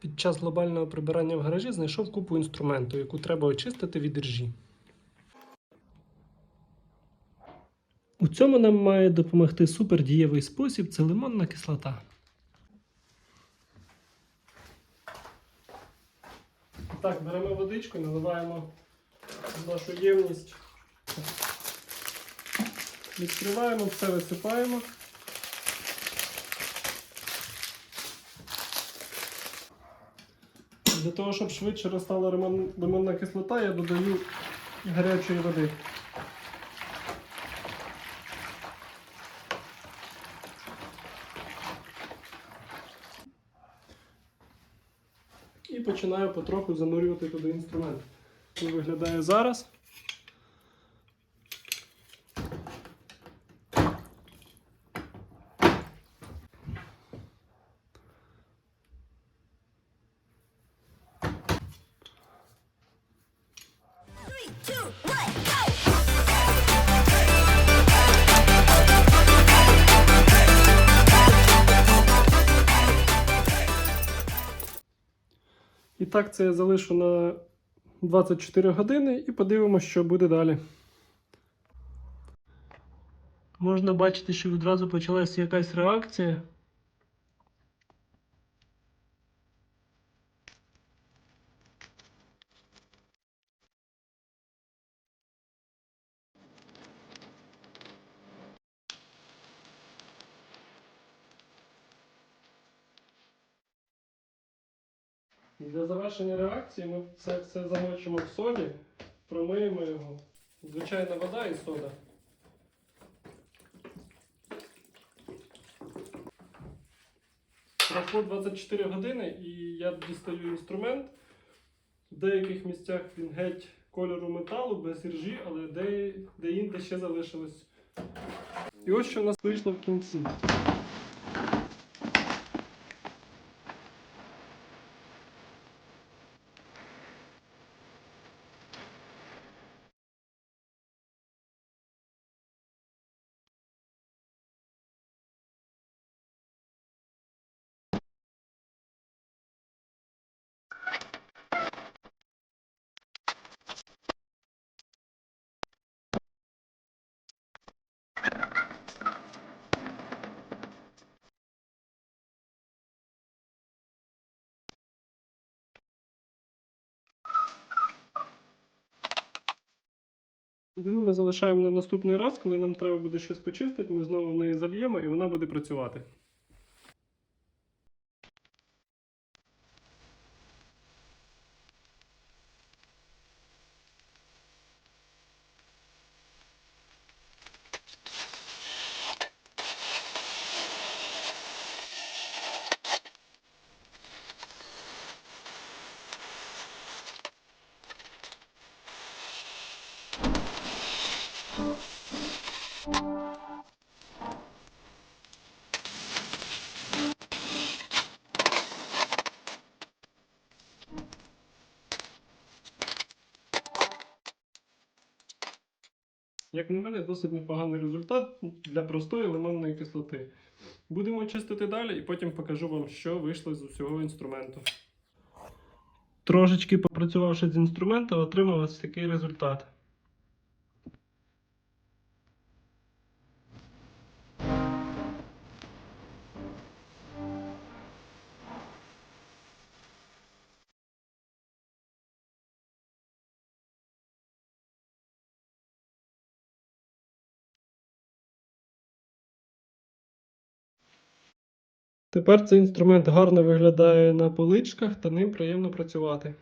Під час глобального прибирання в гаражі знайшов купу інструменту, яку треба очистити від іржі. У цьому нам має допомогти супердієвий спосіб це лимонна кислота. Так, беремо водичку, наливаємо нашу ємність. Відкриваємо, все висипаємо. Для того, щоб швидше розтала лимон- лимонна кислота, я додаю гарячої води. І починаю потроху занурювати туди інструмент. Він виглядає зараз. І так це я залишу на 24 години і подивимося, що буде далі. Можна бачити, що відразу почалася якась реакція. Для завершення реакції ми це все замочимо в соді, промиємо його. Звичайна вода і сода. Пройшло 24 години і я дістаю інструмент. В деяких місцях він геть кольору металу, без іржі, але де, де інде ще залишилось. І ось що в нас вийшло в кінці. Ми залишаємо на наступний раз, коли нам треба буде щось почистити, ми знову в неї зальємо і вона буде працювати. Як на мене, досить непоганий результат для простої лимонної кислоти. Будемо чистити далі і потім покажу вам, що вийшло з усього інструменту. Трошечки попрацювавши з інструментом, отримав ось такий результат. Тепер цей інструмент гарно виглядає на поличках та ним приємно працювати.